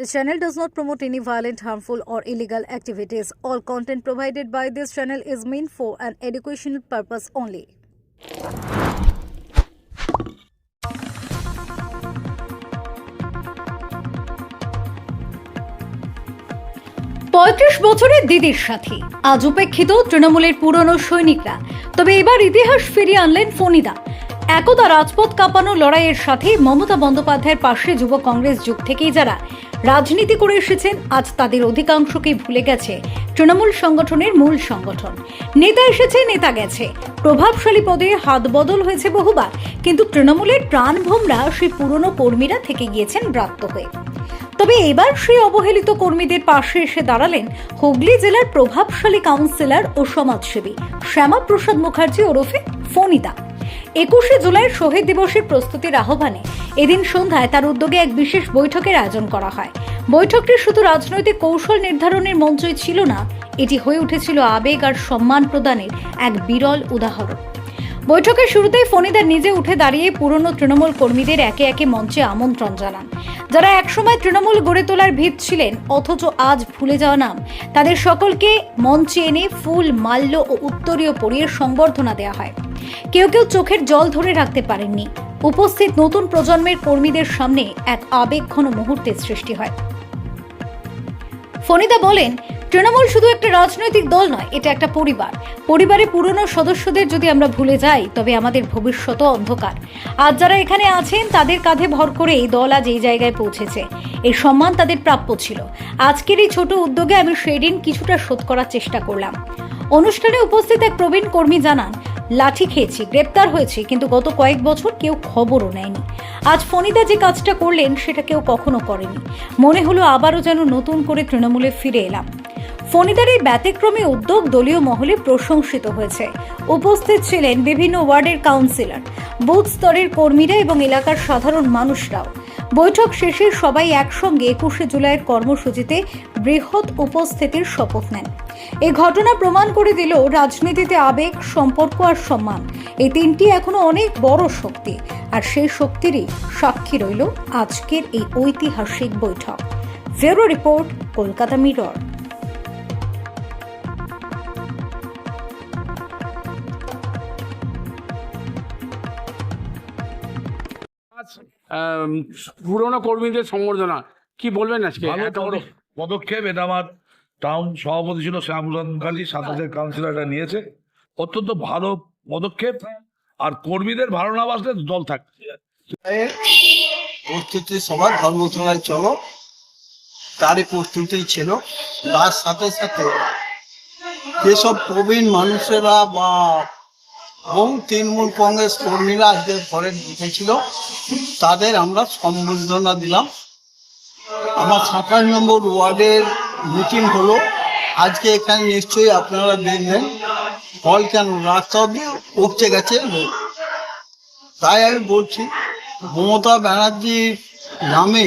This channel does not promote any violent, harmful, or illegal activities. All content provided by this channel is meant for an educational purpose only. পঁয়ত্রিশ বছরের দিদির সাথী আজ উপেক্ষিত তৃণমূলের পুরনো সৈনিকরা তবে এবার ইতিহাস ফিরিয়ে আনলেন ফণিদা একদা রাজপথ কাঁপানো লড়াইয়ের সাথে মমতা বন্দ্যোপাধ্যায়ের পাশে যুব কংগ্রেস যুগ থেকেই যারা রাজনীতি করে এসেছেন, আজ তাদের অধিকাংশকেই ভুলে গেছে তৃণমূল সংগঠনের মূল সংগঠন। নেতা এসেছে, নেতা গেছে। প্রভাবশালী পদে হাত বদল হয়েছে বহুবার, কিন্তু তৃণমূলের প্রাণভোমরা সেই পুরনো কর্মীরা থেকে গিয়েছেন ব্রাত্য হয়ে। তবে এবার সেই অবহেলিত কর্মীদের পাশে এসে দাঁড়ালেন হুগলি জেলার প্রভাবশালী কাউন্সিলর ও সমাজসেবী শ্যামাপ্রসাদ মুখার্জি ওরফে ফণিদা একুশে জুলাই শহীদ দিবসের প্রস্তুতির আহ্বানে এদিন সন্ধ্যায় তার উদ্যোগে এক বিশেষ বৈঠকের আয়োজন করা হয়। বৈঠকটি শুধু রাজনৈতিক কৌশল নির্ধারণের মঞ্চই ছিল না, এটি হয়ে উঠেছিল আবেগ আর সম্মান প্রদানের এক বিরল উদাহরণ। বৈঠকের শুরুতেই ফণিদা নিজে উঠে দাঁড়িয়ে পুরনো তৃণমূল কর্মীদের একে একে মঞ্চে আমন্ত্রণ জানান। যারা একসময় তৃণমূল গড়ে তোলার ভিত ছিলেন, অথচ আজ ভুলে যাওয়া নাম, তাদের সকলকে মঞ্চে এনে ফুল, মাল্য ও উত্তরীয় পরিয়ে সংবর্ধনা দেওয়া হয়। কেউ কেউ চোখের জল ধরে রাখতে পারেননি। উপস্থিত নতুন প্রজন্মের কর্মীদের সামনে এক আবেগঘন মুহূর্তের সৃষ্টি হয়। ফণিদা বলেন তৃণমূল শুধু একটা রাজনৈতিক দল নয়, এটা একটা পরিবার। পরিবারে পুরনো সদস্যদের যদি আমরা ভুলে যাই, তবে আমাদের ভবিষ্যৎ অন্ধকার। আজ যারা এখানে আছেন, তাদের কাঁধে ভর করে এই দল আজ এই জায়গায় পৌঁছেছে। এই সম্মান তাদের প্রাপ্য ছিল। আজকের এই ছোট উদ্যোগে আমি সেদিন কিছুটা শোধ করার চেষ্টা করলাম। অনুষ্ঠানে উপস্থিত এক প্রবীণ কর্মী জানান, লাঠি খেয়েছি, গ্রেপ্তার হয়েছি, কিন্তু গত কয়েক বছর কেউ খবরও নেয়নি। আজ ফণিদা যে কাজটা করলেন, সেটা কেউ কখনো করেনি। মনে হলো আবারও যেন নতুন করে তৃণমূলে ফিরে এলাম। ফণিদার এই ব্যতিক্রমী উদ্যোগ দলীয় মহলে প্রশংসিত হয়েছে। উপস্থিত ছিলেন বিভিন্ন ওয়ার্ডের কাউন্সিলর, বুথ স্তরের কর্মীরা এবং এলাকার সাধারণ মানুষরাও। বৈঠক শেষে সবাই একসঙ্গে একুশে জুলাইয়ের কর্মসূচিতে বৃহৎ উপস্থিতির শপথ নেন। এই ঘটনা প্রমাণ করে দিল রাজনীতিতে আবেগ, সম্পর্ক আর সম্মান। এই তিনটি এখনও অনেক বড় শক্তি। আর সেই শক্তিরই সাক্ষী রইল আজকের এই ঐতিহাসিক বৈঠক। ফেরো রিপোর্ট, কলকাতা মিরর। পুরনো কর্মীদের সম্বর্ধনা কি বলবেন আজকে? পদক্ষেপ এটা আমার টাউন সভাপতি ছিল শ্যামলন মুখার্জি সাতাশের কাউন্সিলরটা নিয়েছে। অত্যন্ত ভালো পদক্ষেপ আর কর্মীদের ভালো না বাসলে দল এর প্রস্তুতি সবার ধর্মতলায় চলো তারই প্রস্তুতি ছিল। তার সাথে সাথে যেসব প্রবীণ মানুষেরা বা বহু তৃণমূল কংগ্রেস কর্মীরা আজকে ঘরে ঢুকেছিল। তাদের আমরা সম্বর্ধনা দিলাম। আমার সাতাশ নম্বর ওয়ার্ডের মিটিং হলো। আজকে এখানে নিশ্চয়ই আপনারা দেখবেন ফল কেন রাস্তা অব্দি উপচে গেছে তাই আমি বলছি, মমতা ব্যানার্জির নামে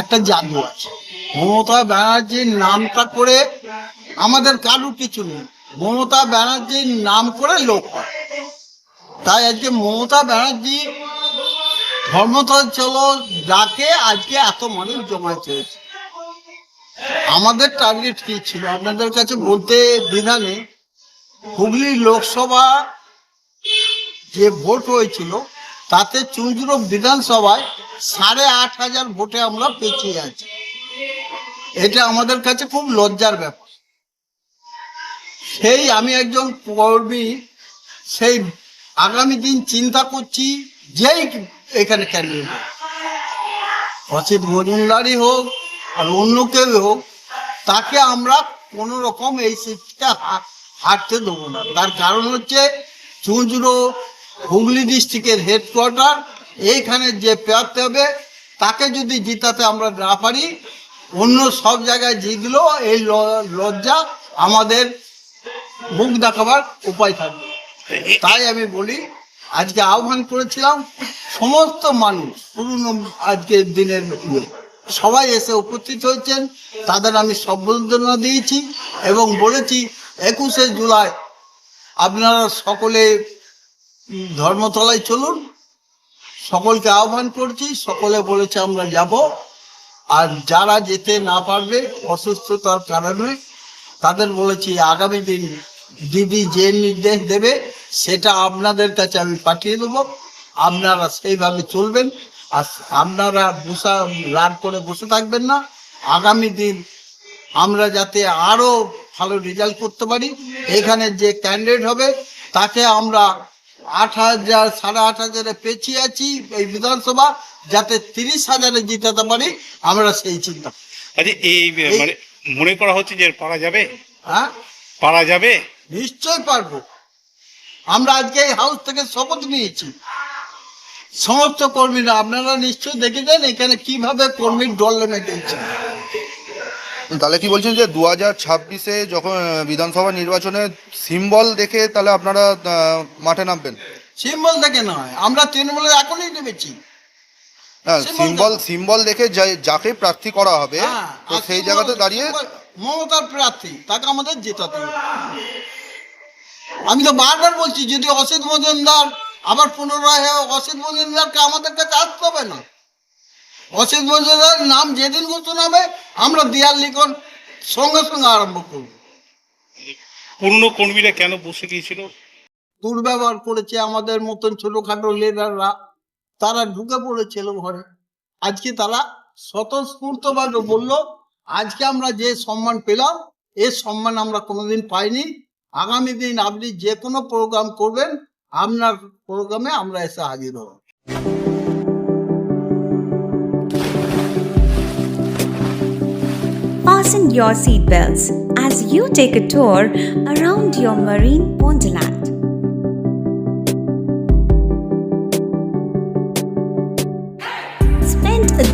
একটা জাদু আছে। মমতা ব্যানার্জির নামটা করে আমাদের কারুর কিছু নেই। মমতা ব্যানার্জির নাম করে লোক হয়। তাই আজকে মমতা ব্যানার্জি ধর্মতল চলো ডাকে আজকে এত মানুষ জমায়েত হয়েছে আমাদের টার্গেট কি ছিল? আপনাদের কাছে বলতে দ্বিধা নেই। হুগলি লোকসভা যে ভোট হয়েছিল, তাতে চুঁচুড়ো বিধানসভায় সাড়ে আট হাজার ভোটে আমরা পেঁচিয়ে আছি। এটা আমাদের কাছে খুব লজ্জার ব্যাপার। সেই আমি একজন কর্মী, সেই আগামী দিন চিন্তা করছি যেই এখানে ক্যান্ডিডেট অসিত মজুমদারই হোক আর অন্য কেউ হোক, তাকে আমরা কোনো রকম এই সিটটা হাঁটতে দেবো না। তার কারণ হচ্ছে চুঁচুড়ো হুগলি ডিস্ট্রিক্টের হেডকোয়ার্টার, এইখানে যে প্রার্থী হবে, তাকে যদি জিতাতে আমরা না পারি, অন্য সব জায়গায় জিতলেও এই লজ্জা আমাদের মুখ দেখাবার উপায় থাকবে। তাই আমি বলি আজকে আহ্বান করেছিলাম সমস্ত মানুষ পুরনো আজকের দিনের ইয়ে, সবাই এসে উপস্থিত হয়েছেন তাদের আমি সম্বর্ধনা দিয়েছি এবং বলেছি একুশে জুলাই আপনারা সকলে ধর্মতলায় চলুন। সকলকে আহ্বান করছি সকলে বলেছে আমরা যাব। আর যারা যেতে না পারবে অসুস্থতার কারণে তাদের বলেছি, আগামী দিন দিদি যে নির্দেশ দেবে, সেটা আপনাদের কাছে আমি পাঠিয়ে দেবো। আপনারা সেইভাবে চলবেন। আর আপনারা বসা, রাগ করে বসে থাকবেন না। আগামী দিন আমরা যাতে আরও ভালো রেজাল্ট করতে পারি, এখানে যে ক্যান্ডিডেট হবে, তাকে আমরা আট হাজার, সাড়ে আট হাজারে পেছিয়ে আছি এই বিধানসভা, যাতে তিরিশ হাজারে জিতাতে পারি, আমরা সেই চিন্তা। আচ্ছা এই মানে মনে করা হচ্ছে যে পারা যাবে? হ্যাঁ? পারা যাবে? নিশ্চয় পারব। আমরা আজকে এই হাউস থেকে শপথ নিয়েছি। সমস্ত কর্মীরা আপনারা নিশ্চয় দেখেছেন এখানে কীভাবে কর্মীর দল নেমে গেছে। তাহলে কি বলছেন যে দু হাজার ছাব্বিশে যখন বিধানসভা নির্বাচনে সিম্বল দেখে তাহলে আপনারা মাঠে নামবেন? সিম্বল থেকে নয় আমরা তৃণমূলের এখনই নেমেছি। সিম্বল। সিম্বল দেখে যাকে প্রার্থী করা হবে হ্যাঁ, তো সেই জায়গাতে দাঁড়িয়ে মমতার প্রার্থী তাকে আমাদের জেতাতে হবে। আমি তো বারবার বলছি যদি অসিত মজুমদার আবার পুনরায় অসিত মজুমদারকে আমাদের কাছে আসতে হবে না অসিত মজুমদার নাম যেদিন ঘোষণা হবে আমরা দেয়াল লিখন সঙ্গে সঙ্গে আরম্ভ করব পুরনো কর্মীরা কেন বসে গিয়েছিল দুর্ব্যবহার করেছে আমাদের মতন ছোটখাটো লিডাররা তারা ঢুকে পড়েছিল ঘরে। আজকে তারা স্বতঃস্ফূর্ত স্বতঃস্ফূর্তভাবে বলল, আজকে আমরা যে সম্মান পেলাম এই সম্মান আমরা কোনোদিন পাইনি। আগামী দিন আপনি যে কোনো প্রোগ্রাম করবেন, আপনার প্রোগ্রামে আমরা এসে হাজির হব। Fasten your seatbelts as you take a tour around your marine wonderland.